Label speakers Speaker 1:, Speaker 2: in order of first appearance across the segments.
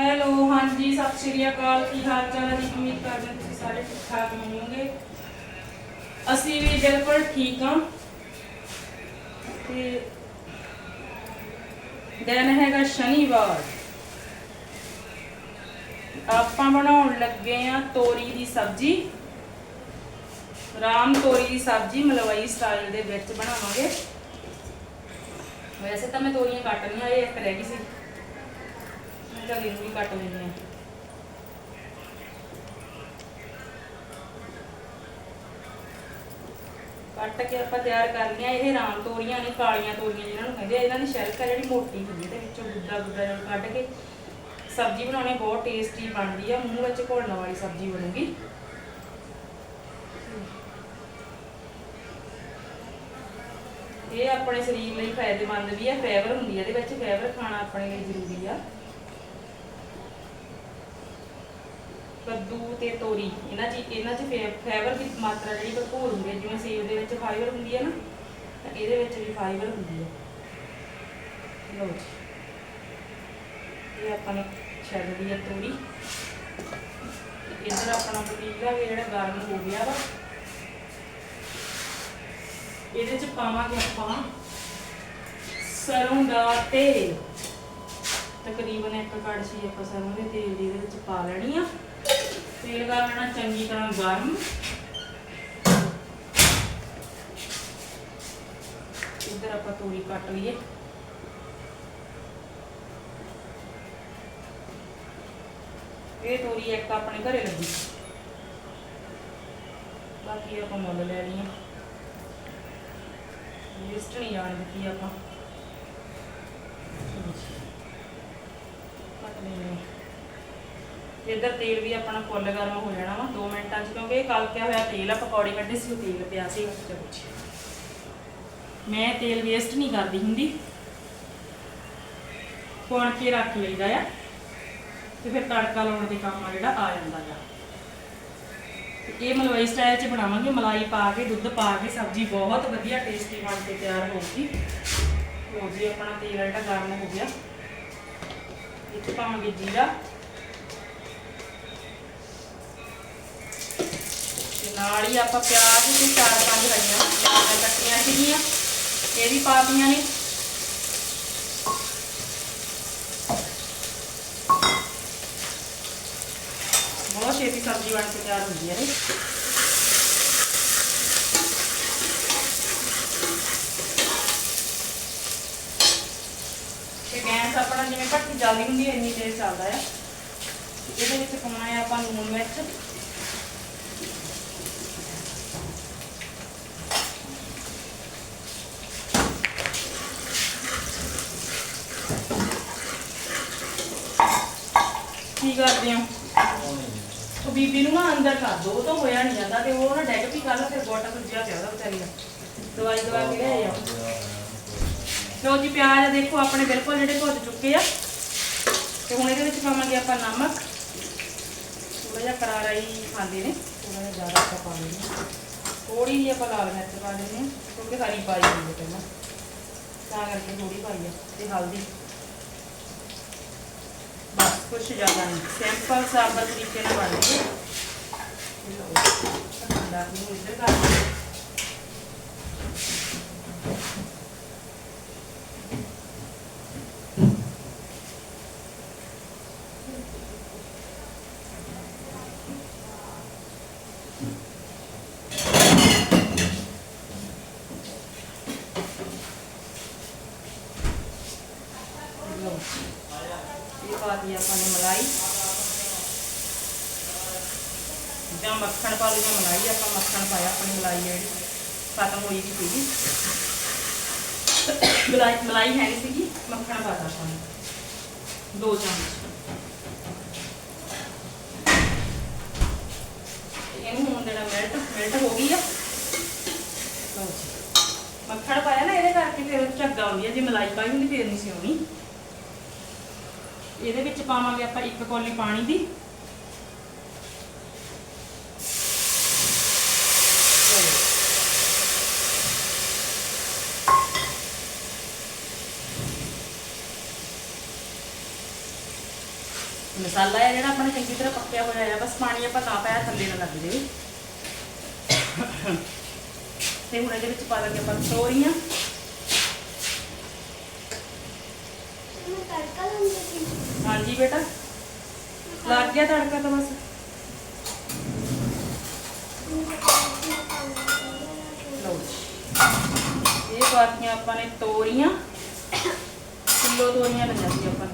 Speaker 1: Hello ਹਾਂਜੀ, ਸਤਿ ਸ਼੍ਰੀ ਅਕਾਲ। ਕੀ ਹਾਲ ਚਾਲ ਹੈ? ਜੀ ਉਮੀਦ ਕਰਦੇ ਹਾਂ ਤੁਸੀਂ ਸਾਰੇ ਠੀਕ ਠਾਕ ਹੋਵੋਗੇ। ਅਸੀਂ ਵੀ ਬਿਲਕੁਲ ਠੀਕ ਹਾਂ। ਤੇ ਦਿਨ ਹੈਗਾ ਸ਼ਨੀਵਾਰ। ਆਪਾਂ ਬਣਾਉਣ ਲੱਗੇ ਆ ਤੋਰੀ ਦੀ ਸਬਜ਼ੀ। ਰਾਮ ਤੋਰੀ ਦੀ ਸਬਜ਼ੀ ਮਲਵਈ ਸਟਾਈਲ ਦੇ ਵਿੱਚ ਬਣਾਵਾਂਗੇ। ਵੈਸੇ ਤਾਂ ਮੈਂ ਤੋਰੀਆਂ ਕੱਟ ਲਈਆਂ ਇਹ ਇੱਕ ਰਹਿ ਗਈ ਸੀ। ਮੈਂ ਇਹਨੂੰ ਵੀ ਕੱਟ ਲੈਂਦੇ ਆ। ਕੱਟ ਕੇ ਆਪਾਂ ਤਿਆਰ ਕਰ ਲਈਆਂ, ਇਹ ਰਾਮ ਤੋਰੀਆਂ ਨੇ, ਕਾਲੀਆਂ ਤੋਰੀਆਂ ਜਿਹਨਾਂ ਨੂੰ ਕਹਿੰਦੇ ਆ। ਇਹਨਾਂ ਦੀ ਸ਼ੈਲਕ ਆ ਜਿਹੜੀ ਮੋਟੀ ਹੁੰਦੀ ਤੇ ਵਿੱਚੋਂ ਗੁੱਦਾ ਗੁੱਦਾ ਜਿਹਾ ਕੱਢ ਕੇ ਸਬਜ਼ੀ ਬਣਾਉਣੀ ਬਹੁਤ ਟੇਸਟੀ ਬਣਦੀ ਆ। ਮੂੰਹ ਵਿੱਚ ਘੋਲਣ ਵਾਲੀ ਸਬਜ਼ੀ ਬਣੂਗੀ। ਇਹ ਆਪਣੇ ਸਰੀਰ ਲਈ ਫਾਇਦੇਮੰਦ ਵੀ ਹੈ ਫਾਈਬਰ ਹੁੰਦੀ ਹੈ ਇਹਦੇ ਵਿੱਚ ਫਾਈਬਰ ਖਾਣਾ ਆਪਣੇ ਲਈ ਜ਼ਰੂਰੀ ਆ। ਕੱਦੂ ਤੇ ਤੋਰੀ, ਇਹਨਾਂ 'ਚ ਇਹਨਾਂ 'ਚ ਫਾਈਬਰ ਦੀ ਮਾਤਰਾ ਜਿਹੜੀ ਭਰਪੂਰ ਹੁੰਦੀ ਹੈ, ਜਿਵੇਂ ਸੇਬ ਦੇ ਵਿੱਚ ਫਾਈਬਰ ਹੁੰਦੀ ਹੈ ਨਾ, ਤਾਂ ਇਹਦੇ ਵਿੱਚ ਵੀ ਫਾਈਬਰ ਹੁੰਦੀ ਹੈ। ਲਓ ਜੀ। ਇਹ ਆਪਾਂ ਨੇ ਛੱਡ ਦੀ ਹੈ ਤੋਰੀ। ਤੇ ਆਪਣਾ ਪਤੀਲਾ ਵੀ ਜਿਹੜਾ ਗਰਮ ਹੋ ਗਿਆ ਵਾ। ਇਹਦੇ ਚ ਪਾਵਾਂਗੇ ਆਪਾਂ ਸਰੋਂ ਦਾ ਤੇਲ। ਤਕਰੀਬਨ ਇੱਕ ਕੜਛੀ ਆਪਾਂ ਸਰੋਂ ਦੇ ਤੇਲ ਦੀ ਇਹਦੇ ਵਿੱਚ ਪਾ ਲੈਣੀ ਆ। ਤੇਲ ਕਰ ਲੈਣਾ ਚੰਗੀ ਤਰ੍ਹਾਂ ਗਰਮ। ਇੱਧਰ ਆਪਾਂ ਤੋਰੀ ਕੱਟ ਲਈਏ। ਇਹ ਤੋਰੀ ਇੱਕ ਆਪਣੇ ਘਰੇ ਲੱਗੀ। ਬਾਕੀ ਆਪਾਂ ਮੁੱਲ ਲੈ ਲਈਆਂ ਲਿਸਟ ਨਹੀਂ ਜਾਣ ਦਿੱਤੀ ਆਪਾਂ। ਕੱਟ ਲੈਂਦੇ ਇੱਧਰ ਤੇਲ ਵੀ ਆਪਣਾ ਫੁੱਲ ਗਰਮ ਹੋ ਜਾਣਾ ਵਾ 2 ਮਿੰਟਾਂ 'ਚ, ਕਿਉਂਕਿ ਇਹ ਕਲਕਿਆ ਹੋਇਆ ਤੇਲ ਆ, ਪਕੌੜੇ ਕੱਢੇ ਸੀ, ਉਹ ਤੇਲ ਪਿਆ ਸੀ ਚਲੋ ਜੀ ਮੈਂ ਤੇਲ ਵੇਸਟ ਨਹੀਂ ਕਰਦੀ ਹੁੰਦੀ। ਪੁਣ ਕੇ ਰੱਖ ਲਈਦਾ ਆ, ਤੇ ਫਿਰ ਤੜਕਾ ਲਾਉਣ ਦੇ ਕੰਮ ਆ ਜਿਹੜਾ, ਆ ਜਾਂਦਾ ਆ। ਇਹ ਮਲਵਾਈ ਸਟਾਈਲ 'ਚ ਬਣਾਵਾਂਗੇ, ਮਲਾਈ ਪਾ ਕੇ, ਦੁੱਧ ਪਾ ਕੇ, ਸਬਜ਼ੀ ਬਹੁਤ ਵਧੀਆ ਟੇਸਟੀ ਬਣ ਕੇ ਤਿਆਰ ਹੋਊਗੀ ਲੋ ਜੀ, ਆਪਣਾ ਤੇਲ ਜਿਹੜਾ ਗਰਮ ਹੋ ਗਿਆ। ਇਹ ਪਾਵਾਂਗੇ ਜੀਰਾ। ਨਾਲ ਹੀ ਆਪਾਂ ਪਿਆਜ਼ ਤੇ ਚਾਰ ਪੰਜ ਹਰੀਆਂ ਮਿਰਚਾਂ ਕੱਟੀਆਂ ਸੀਗੀਆਂ, ਇਹ ਵੀ ਪਾ ਦਿੱਤੀਆਂ ਨੇ। ਬਹੁਤ ਛੇਤੀ ਸਬਜ਼ੀ ਬਣ ਕੇ ਤਿਆਰ ਹੁੰਦੀ ਹੈ ਇਹ ਤੇ ਗੈਸ ਆਪਣਾ ਜਿਵੇਂ ਭੱਠੀ ਜਲਦੀ ਹੁੰਦੀ ਹੈ, ਇੰਨੀ ਤੇਜ਼ ਚੱਲਦਾ ਆ ਇਹਦੇ ਵਿੱਚ ਪਾਉਣਾ ਹੈ ਆਪਾਂ ਲੂਣ ਮਿਰਚ। ਕਰਦੇ ਹੋ। ਉਹ ਬੀਬੀ ਨੂੰ ਨਾ ਅੰਦਰ ਕਰ ਦੋ, ਉਹ ਤਾਂ ਹੋਇਆ ਨਹੀਂ ਜਾਂਦਾ ਤੇ ਉਹ ਨਾ ਡੈਗ ਵੀ ਕੱਲ ਫਿਰ ਗੋਟਾ ਭੁੱਜਿਆ ਪਿਆ ਉਹਦਾ ਵਿਚਾਰੀ ਦਾ। ਦਵਾਈ ਦਵਾ ਕੇ ਲਿਆਏ ਆ ਲੋ ਜੀ, ਪਿਆਜ਼ ਦੇਖੋ, ਆਪਣੇ ਬਿਲਕੁਲ ਜਿਹੜੇ ਭੁੱਜ ਚੁੱਕੇ ਆ। ਤੇ ਹੁਣ ਇਹਦੇ ਵਿੱਚ ਪਾਵਾਂਗੇ ਆਪਾਂ ਨਮਕ। ਥੋੜਾ ਜਿਹਾ ਕਰਾਰਾ ਹੀ ਖਾਂਦੇ ਨੇ। ਥੋੜਾ ਜਿਹਾ ਜ਼ਿਆਦਾ ਆਪਾਂ ਪਾ ਲੈਂਦੇ ਹਾਂ। ਥੋੜੀ ਜਿਹੀ ਆਪਾਂ ਲਾਲ ਮਿਰਚ ਪਾ ਦਿੰਦੇ ਕਿਉਂਕਿ ਹਰੀ ਪਾਈ ਹੋਈ ਪਹਿਲਾਂ। ਤਾਂ ਕਰਕੇ ਥੋੜੀ ਪਾਈ ਆ, ਤੇ ਹਲਦੀ। ਬਸ ਕੁਛ ਜ਼ਿਆਦਾ ਨਹੀਂ ਸਿੰਪਲ ਸਾਬਤ ਤਰੀਕੇ ਨਾਲ ਬਣਦੀ ਹੈ ਠੰਡਾ ਨੂੰ ਇੱਧਰ ਕਰ ਦਿਓ। ਲਓ ਇਹ ਪਾ ਦੀ ਆਪਾਂ ਨੇ ਮਲਾਈ। ਜਾਂ ਮੱਖਣ ਪਾ ਲਓ ਜਾਂ ਮਲਾਈ ਆਪਾਂ ਮੱਖਣ ਪਾਇਆ ਆਪਣੀ ਮਲਾਈ ਜਿਹੜੀ, ਖਤਮ ਹੋਈ ਵੀ ਸੀਗੀ। ਮਲਾਈ ਮਲਾਈ ਹੈ ਨਹੀਂ ਸੀਗੀ, ਮੱਖਣ ਪਾਤਾ ਆਪਾਂ ਦੋ ਚਮਚ। ਇਹਨੂੰ ਹੁਣ ਜਿਹੜਾ ਮੈਲਟ ਮੈਲਟ ਹੋ ਗਈ ਆ। ਲਓ ਜੀ। ਮੱਖਣ ਪਾਇਆ ਨਾ ਇਹਦੇ ਕਰਕੇ ਫਿਰ ਝੱਗਾ ਆਉਂਦੀ ਆ, ਜੇ ਮਲਾਈ ਪਾਈ ਹੁੰਦੀ ਫਿਰ ਨਹੀਂ ਸੀ ਆਉਣੀ। ਇਹਦੇ ਵਿੱਚ ਪਾਵਾਂਗੇ ਆਪਾਂ ਇੱਕ ਕੌਲੀ ਪਾਣੀ ਦੀ। ਮਸਾਲਾ ਹੈ ਜਿਹੜਾ ਆਪਣਾ ਚੰਗੀ ਤਰ੍ਹਾਂ ਪੱਕਿਆ ਹੋਇਆ ਆ, ਬਸ ਪਾਣੀ ਆਪਾਂ ਤਾਂ ਪਾਇਆ, ਥੱਲੇ ਨਾ ਲੱਗ ਜਾਵੇ। ਤੇ ਹੁਣ ਇਹਦੇ ਵਿੱਚ ਪਾ ਦਾਂਗੇ ਆਪਾਂ ਤੋਰੀਆਂ
Speaker 2: ਮੈਂ ਤੜਕਾ ਲਾਉਂਦਾ ਸੀ
Speaker 1: ਹਾਂਜੀ ਬੇਟਾ। ਲੱਗ ਗਿਆ ਤੜਕਾ ਤਾਂ ਬਸ। ਲਓ ਜੀ। ਇਹ ਪਾਤੀਆਂ ਆਪਾਂ ਨੇ ਤੋਰੀਆਂ। ਕਿਲੋ ਤੋਰੀਆਂ ਲਈਆਂ ਸੀ ਆਪਾਂ ਨੇ।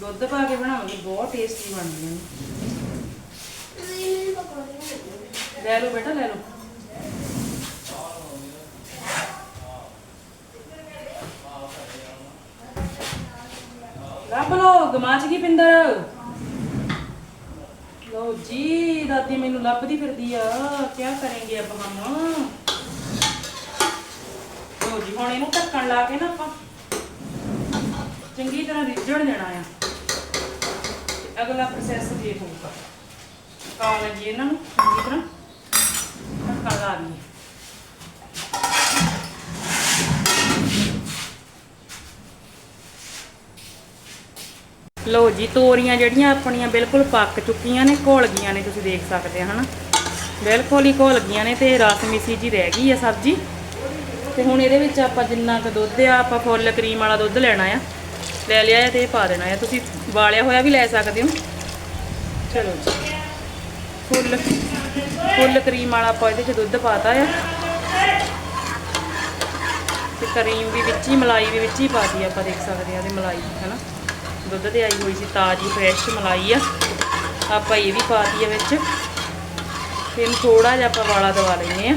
Speaker 1: ਦੁੱਧ ਪਾ ਕੇ ਬਣਾਵਾਂਗੇ, ਬਹੁਤ ਟੇਸਟੀ ਬਣਦੀਆਂ ਨੇ। ਲੈ ਲਓ ਬੇਟਾ, ਲੈ ਲਓ। ਲੱਭ ਲੋ ਪਿੰਦਰ? ਲੋ ਜੀ, ਦਾਦੀ ਮੈਨੂੰ ਲੱਭਦੀ ਫਿਰਦੀ ਆ। ਕੀ ਕਰਾਂਗੇ ਅਬ ਹਮ ਲੋ ਜੀ, ਹੁਣ ਇਹਨੂੰ ਢੱਕਣ ਲਾ ਕੇ ਨਾ ਆਪਾਂ ਚੰਗੀ ਤਰ੍ਹਾਂ ਰਿੱਝਣ ਦੇਣਾ ਆ। ਅਗਲਾ ਪ੍ਰੋਸੈਸ ਜੇ ਹੋਊਗਾ ਪਕਾ ਲਈਏ ਇਹਨਾਂ ਨੂੰ, ਚੰਗੀ ਤਰ੍ਹਾਂ ਢੱਕਣ ਲਾ ਦਈਏ ਲੋ ਜੀ, ਤੋਰੀਆਂ ਜਿਹੜੀਆਂ ਆਪਣੀਆਂ ਬਿਲਕੁਲ ਪੱਕ ਚੁੱਕੀਆਂ ਨੇ, ਘੋਲ ਗਈਆਂ ਨੇ, ਤੁਸੀਂ ਦੇਖ ਸਕਦੇ ਆ, ਹਨਾ? ਬਿਲਕੁਲ ਹੀ ਘੋਲ ਗਈਆਂ ਨੇ ਤੇ ਰਸ ਮਿਸੀ ਜੀ ਰਹਿ ਗਈ ਆ ਸਬਜ਼ੀ। ਤੇ ਹੁਣ ਇਹਦੇ ਵਿੱਚ ਆਪਾਂ ਜਿੰਨਾ ਕੁ ਦੁੱਧ ਆ, ਆਪਾਂ ਫੁੱਲ ਕਰੀਮ ਵਾਲਾ ਦੁੱਧ ਲੈਣਾ ਆ। ਲੈ ਲਿਆ ਆ ਤੇ ਇਹ ਪਾ ਦੇਣਾ ਆ। ਤੁਸੀਂ ਵਾਲਿਆ ਹੋਇਆ ਵੀ ਲੈ ਸਕਦੇ ਹੋ। ਚਲੋ ਜੀ। ਫੁੱਲ ਫੁੱਲ ਕਰੀਮ ਵਾਲਾ ਆਪਾਂ ਇਹਦੇ 'ਚ ਦੁੱਧ ਪਾਤਾ ਆ। ਤੇ ਕਰੀਮ ਵੀ ਵਿੱਚ ਹੀ, ਮਲਾਈ ਵੀ ਵਿੱਚ ਹੀ ਪਾਤੀ ਆਪਾਂ, ਦੇਖ ਸਕਦੇ ਆ, ਇਹਦੇ ਮਲਾਈ, ਹਨਾ? ਦੁੱਧ ਤੇ ਆਈ ਹੋਈ ਸੀ ਤਾਜ਼ੀ ਫਰੈਸ਼ ਮਲਾਈ ਆ। ਆਪਾਂ ਇਹ ਵੀ ਪਾਤੀ ਆ ਵਿੱਚ। ਫਿਰ ਥੋੜਾ ਜਿਹਾ ਆਪਾਂ ਵਾਲਾ ਦਵਾ ਲੈਨੇ ਆ।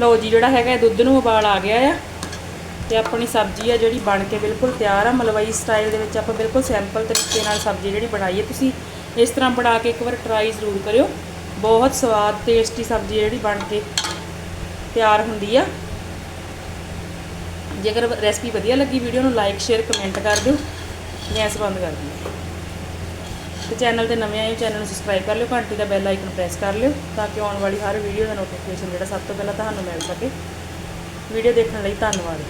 Speaker 1: ਲਓ ਜੀ, ਜਿਹੜਾ ਹੈਗਾ ਦੁੱਧ ਨੂੰ ਉਬਾਲ ਆ ਗਿਆ ਆ। ਤੇ ਆਪਣੀ ਸਬਜ਼ੀ ਆ ਜਿਹੜੀ ਬਣ ਕੇ ਬਿਲਕੁਲ ਤਿਆਰ ਆ। ਮਲਵਈ ਸਟਾਈਲ ਦੇ ਵਿੱਚ ਆਪਾਂ ਬਿਲਕੁਲ ਸਿੰਪਲ ਤਰੀਕੇ ਨਾਲ ਸਬਜ਼ੀ ਜਿਹੜੀ ਬਣਾਈ ਹੈ ਤੁਸੀਂ ਇਸ ਤਰ੍ਹਾਂ ਬਣਾ ਕੇ ਇੱਕ ਵਾਰ ਟਰਾਈ ਜ਼ਰੂਰ ਕਰਿਓ। ਬਹੁਤ ਸਵਾਦ ਟੇਸਟੀ ਸਬਜ਼ੀ ਜਿਹੜੀ ਬਣ ਕੇ ਤਿਆਰ ਹੁੰਦੀ ਆ। ਜੇਕਰ ਰੈਸਪੀ ਵਧੀਆ ਲੱਗੀ ਵੀਡੀਓ ਨੂੰ ਲਾਈਕ ਸ਼ੇਅਰ ਕਮੈਂਟ ਕਰ ਦਿਓ। ਗੈਸ ਬੰਦ ਕਰ ਦਿਓ ਤੇ ਚੈਨਲ ਤੇ ਨਵੇਂ ਆਏ ਹੋ ਚੈਨਲ ਨੂੰ ਸਬਸਕ੍ਰਾਈਬ ਕਰ ਲਿਓ। ਘੰਟੀ ਦਾ ਬੈਲ ਆਈਕਨ ਪ੍ਰੈਸ ਕਰ ਲਿਓ ਤਾਂ ਕਿ ਆਉਣ ਵਾਲੀ ਹਰ ਵੀਡੀਓ ਦਾ ਨੋਟੀਫਿਕੇਸ਼ਨ ਜਿਹੜਾ ਸਭ ਤੋਂ ਪਹਿਲਾਂ ਤੁਹਾਨੂੰ ਮਿਲ ਸਕੇ। ਵੀਡੀਓ ਦੇਖਣ ਲਈ ਧੰਨਵਾਦ।